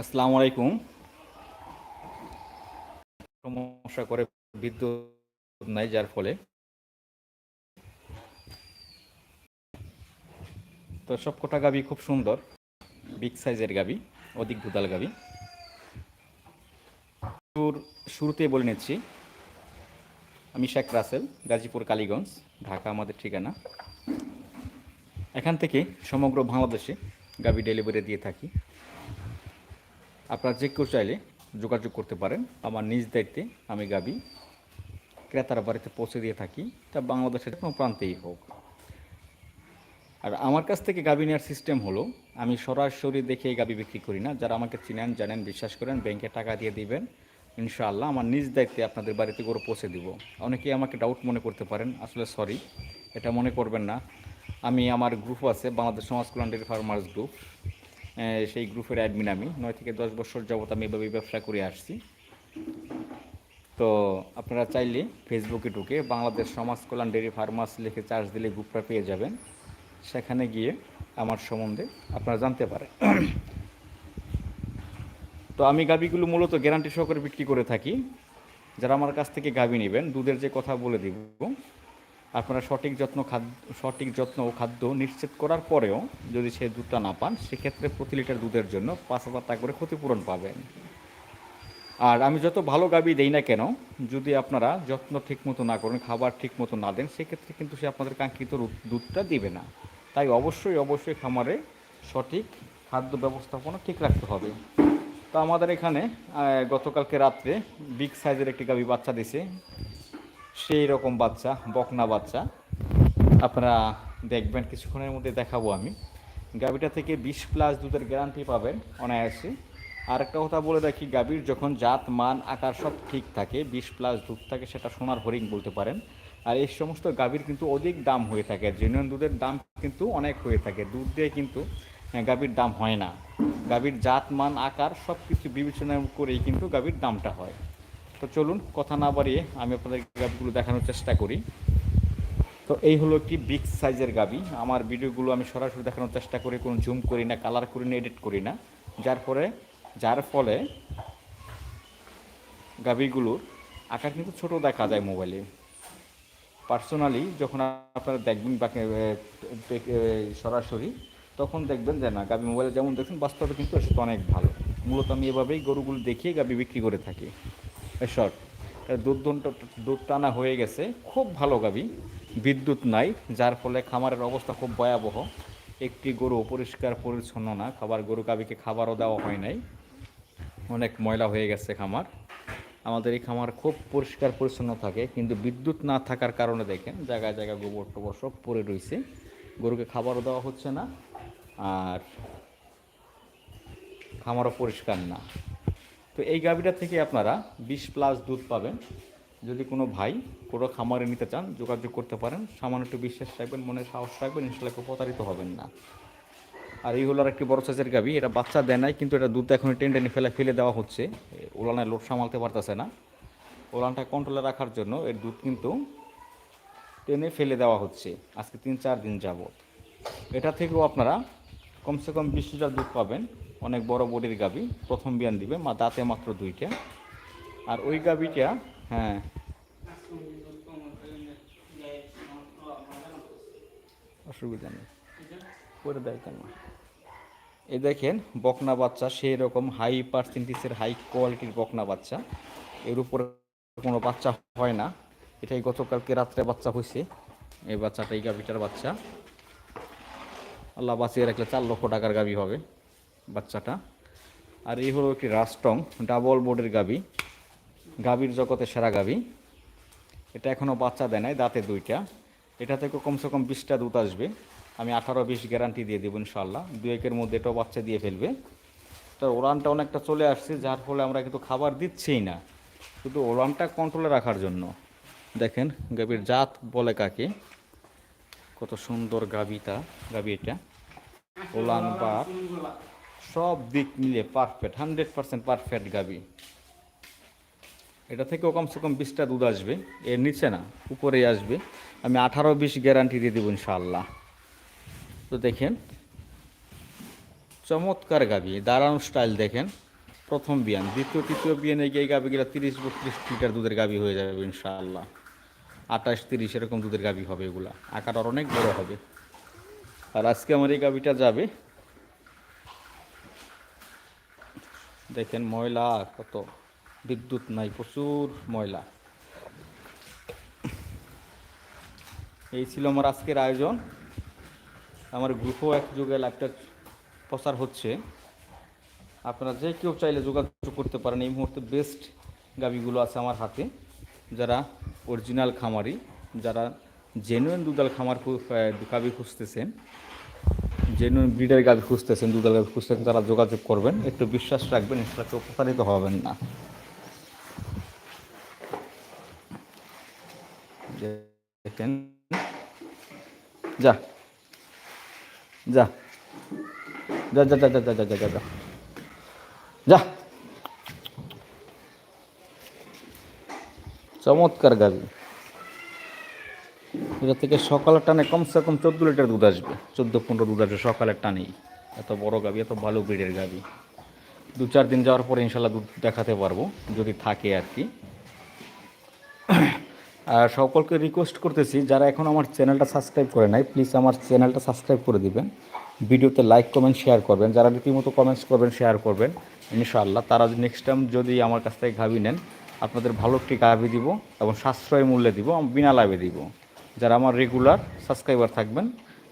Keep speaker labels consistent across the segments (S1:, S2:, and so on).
S1: আসসালামু আলাইকুম। সমস্যা করে বিদ্যুৎ নাই, যার ফলে। তো সবকটা গাবি খুব সুন্দর। বিগ সাইজের গাবি, অধিক দুধাল গাবি। শুরুতেই বলে নিচ্ছি, আমি শেখ রাসেল, গাজীপুর, কালীগঞ্জ, ঢাকা আমাদের ঠিকানা। এখান থেকে সমগ্র বাংলাদেশে গাবি ডেলিভারি দিয়ে থাকি। আপনারা যে কেউ চাইলে যোগাযোগ করতে পারেন। আমার নিজ দায়িত্বে আমি গাবি ক্রেতার বাড়িতে পৌঁছে দিয়ে থাকি। তা বাংলাদেশের কোনো প্রান্তেই হোক। আর আমার কাছ থেকে গাবি নেওয়ার সিস্টেম হলো, আমি সরাসরি দেখে এই গাবি বিক্রি করি না। যারা আমাকে চিনেন, জানেন, বিশ্বাস করেন, ব্যাংকে টাকা দিয়ে দিবেন, ইনশাআল্লাহ আমার নিজ দায়িত্বে আপনাদের বাড়িতে গরু পৌঁছে দিব। অনেকেই আমাকে ডাউট মনে করতে পারেন, আসলে সরি এটা মনে করবেন না। আমি আমার গ্রুপ আছে, বাংলাদেশ সমাজ কল্যাণ ডেয়ারি ফার্মার্স গ্রুপ সেই গ্রুপের অ্যাডমিন আমি। নয় থেকে দশ বছর যাবত আমি এভাবে ব্যবসা করে আসছি। তো আপনারা চাইলে ফেসবুকে ঢুকে বাংলাদেশ সমাজ কল্যাণ ডেয়ারি ফার্মার্স লিখে চার্জ দিলে গ্রুপটা পেয়ে যাবেন। সেখানে গিয়ে আমার সম্বন্ধে আপনারা জানতে পারেন। তো আমি গাবিগুলো মূলত গ্যারান্টি সহকারে বিক্রি করে থাকি। যারা আমার কাছ থেকে গাবি নেবেন, দুধের যে কথা বলে দিব আপনারা সঠিক যত্ন খাদ্য সঠিক যত্ন ও খাদ্য নিশ্চিত করার পরেও যদি সে দুধটা না পান, সেক্ষেত্রে প্রতি লিটার দুধের জন্য পাঁচ হাজার টাকা করে ক্ষতিপূরণ পাবেন। আর আমি যত ভালো গাবি দেই না কেন, যদি আপনারা যত্ন ঠিক মতো না করেন, খাবার ঠিক মতো না দেন, সেক্ষেত্রে কিন্তু সে আপনাদের কাঙ্ক্ষিত দুধটা দিবে না। তাই অবশ্যই অবশ্যই খামারে সঠিক খাদ্য ব্যবস্থাপনা ঠিক রাখতে হবে। তো আমাদের এখানে গতকালকে রাত্রে বিগ সাইজের একটি গাবি বাচ্চা দিছে। সেই রকম বাচ্চা বকনা বাচ্চা। আপনারা দেখবেন কিছুক্ষণের মধ্যে দেখাবো আমি। গাবিটা থেকে বিশ প্লাস দুধের গ্যারান্টি পাবেন অনায়াসে। আর একটা কথা বলে রাখি গাবির যখন জাত মান আকার সব ঠিক থাকে বিশ প্লাস দুধ থাকে সেটা সোনার হরিং বলতে পারেন। আর এই সমস্ত গাবির কিন্তু অধিক দাম হয়ে থাকে জেনুইন দুধের দাম কিন্তু অনেক হয়ে থাকে। দুধ দিয়ে কিন্তু আহ, গাবির দাম হয় না। গাবির জাত মান আকার সব কিছু বিবেচনা করেই কিন্তু গাবির দামটা হয়। তো চলুন, কথা না বাড়িয়ে আমি আপনাদের গাবিগুলো দেখানোর চেষ্টা করি। তো এই হলো একটি বিগ সাইজের গাবি। আমার ভিডিওগুলো আমি সরাসরি দেখানোর চেষ্টা করি, কোনো জুম করি না, কালার করি না, এডিট করি না। যার ফলে যার ফলে গাবিগুলোর আকার কিন্তু ছোট দেখা যায় মোবাইলে। পার্সোনালি যখন আপনারা দেখবেন সরাসরি, তখন দেখবেন যে না, গাবি মোবাইলে যেমন দেখছেন, বাস্তবে কিন্তু অনেক ভালো। মূলত আমি এভাবেই গরুগুলো দেখিয়ে গাবি বিক্রি করে থাকি। শর্ট দুধ দুধ টানা হয়ে গেছে। খুব ভালো গাবি। বিদ্যুৎ নাই, যার ফলে খামারের অবস্থা খুব ভয়াবহ। একটি গরু পরিষ্কার, পরিচ্ছন্ন না। খাবার গরু গাবিকে খাবারও দেওয়া হয় নাই। অনেক ময়লা হয়ে গেছে খামার। আমাদের এই খামার খুব পরিষ্কার, পরিচ্ছন্ন থাকে। কিন্তু বিদ্যুৎ না থাকার কারণে দেখেন, জায়গায় জায়গায় গোবর টোবর সব পড়ে রয়েছে গরুকে খাবারও দেওয়া হচ্ছে না। আর খামারও পরিষ্কার না। তো এই গাভীটা থেকে আপনারা বিশ প্লাস দুধ পাবেন। যদি কোনো ভাই কোনো খামারে নিতে চান, যোগাযোগ করতে পারেন। সামান্য একটু বিশ্বাস রাখবেন মনে সাহস রাখবেন, ইনশাল্লাহ প্রতারিত হবেন না। আর এই হলো আর একটি বড় সাইজের গাভী। এটা বাচ্চা দেয় নাই, কিন্তু এটা দুধ এখন টেনে টেনে ফেলে ফেলে দেওয়া হচ্ছে। ওলানায় লোড সামালতে পারতেছে না। ওলানটা কন্ট্রোলে রাখার জন্য এর দুধ কিন্তু টেনে ফেলে দেওয়া হচ্ছে। আজকে তিন চার দিন যাবত এটা থেকেও আপনারা কমসে কম বিশ লিটার দুধ পাবেন। অনেক বড় বডির গাবি, প্রথম বিয়ান দিবে, মা দাঁতে মাত্র দুইটা। আর ওই গাবিটা হ্যাঁ। অসুবিধা নেই। করে দেয় কেন? এই দেখেন, বকনা বাচ্চা সেই রকম হাই পার্সেন্টেজের হাই কোয়ালিটির বকনা বাচ্চা। এর উপরে কোনো বাচ্চা হয় না। এটাই গতকালকে রাত্রে বাচ্চা হয়েছে এই বাচ্চাটা, এই গাভিটার বাচ্চা। আল্লাহ বাঁচিয়ে রাখলে চার লক্ষ টাকার গাবি হবে বাচ্চাটা। আর এই হলো একটি রাস্টং ডাবল বোর্ডের গাবি গাভীর জগতে সেরা গাবি। এটা এখনও বাচ্চা দেয় নাই, দাঁতে দুইটা। এটা থেকে কমসে কম বিশটা দুধ আসবে। আমি আঠারো বিশ গ্যারান্টি দিয়ে দেবো ইনশাল্লাহ দু একের মধ্যে এটাও বাচ্চা দিয়ে ফেলবে। তো ওলানটা অনেকটা চলে আসছে, যার ফলে আমরা কিন্তু খাবার দিচ্ছেই না। শুধু ওলানটা কন্ট্রোলে রাখার জন্য। দেখেন গাভীর জাত বলে কাকে? কত সুন্দর গাবিটা, গাবি এটা। ওলান বা সব দিক মিলে পারফেক্ট হান্ড্রেড পার্সেন্ট পারফেক্ট গাবি। এটা থেকেও কমসে কম বিশটা দুধ আসবে, এর নিচে না, উপরেই আসবে। আমি আঠারো বিশ গ্যারান্টি দিয়ে দেবো ইনশাআল্লাহ। তো দেখেন, চমৎকার গাবি দাঁড়ানো স্টাইল দেখেন। প্রথম বিয়ান, দ্বিতীয়, তৃতীয় বিয়ানে গিয়ে গাবিগুলো তিরিশ, বত্রিশ লিটার দুধের গাবি হয়ে যাবে ইনশাআল্লাহ। আঠাশ, তিরিশ এরকম দুধের গাবি হবে এগুলা। আকার অনেক বড় হবে। আর আজকে আমার এই গাবিটা যাবে। দেখেন ময়লা, কত বিদ্যুৎ নাই, প্রচুর ময়লা। এই ছিল আমার আজকের আয়োজন। আমার গ্রুপও এক যুগে লাইভটা প্রচার হচ্ছে। আপনারা যে কেউ চাইলে যোগাযোগ করতে পারেন, এই মুহূর্তে বেস্ট গাবিগুলো আছে আমার হাতে, যারা অরিজিনাল খামারি, যারা জেনুইন দুধাল খামার গাবি খুঁজতেছেন। জেনুইন ব্রিডের গাবি খুঁজতেছেন দুধাল গাবি খুঁজতেছেন, তারা যোগাযোগ করবেন। একটু বিশ্বাস রাখবেন ইনশাল্লাহ কেউ প্রতারিত হবেন না। দেখেন। যা। যা যা যা যা যা যা যা যা যা। যা। চমৎকার গাবি। এটা থেকে সকালের টানে কমসে কম চোদ্দ লিটার দুধ আসবে। চোদ্দ, পনেরো দুধ আসবে সকালের টানেই। এত বড় গাবি, এত ভালো ব্রিডের গাবি। দু, চার দিন যাওয়ার পরে ইনশাল্লাহ দুধ দেখাতে পারব, যদি থাকে আর কি। আর সকলকে রিকোয়েস্ট করতেছি, যারা এখন আমার চ্যানেলটা সাবস্ক্রাইব করে নাই প্লিজ আমার চ্যানেলটা সাবস্ক্রাইব করে দিবেন। ভিডিওতে লাইক কমেন্ট শেয়ার করবেন। যারা রীতিমতো কমেন্টস করবেন শেয়ার করবেন ইনশাআল্লাহ তারা নেক্সট টাইম যদি আমার কাছ থেকে গাভি নেন, আপনাদের ভালো একটি গাভি দিব এবং সাশ্রয় মূল্যে দিব বিনা লাভে দিব। যারা আমার রেগুলার সাবস্ক্রাইবার থাকবেন,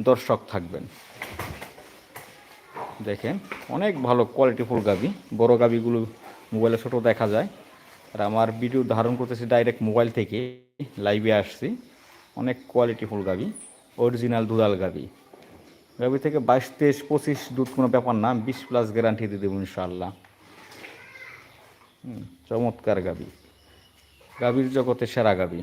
S1: দর্শক থাকবেন। দেখেন, অনেক ভালো কোয়ালিটিফুল গাবি। বড় গাবিগুলো মোবাইলে ছোটো দেখা যায়। আর আমার ভিডিও ধারণ করতেছি ডাইরেক্ট মোবাইল থেকে লাইভে আসছি। অনেক কোয়ালিটিফুল গাবি অরিজিনাল দুধাল গাবি। গাবি থেকে বাইশ, তেইশ, পঁচিশ দুধ কোনো ব্যাপার না, বিশ প্লাস গ্যারান্টি দিয়ে দেবো ইনশাআল্লাহ। চমৎকার গাবি। গাবির জগতে সেরা গাবি।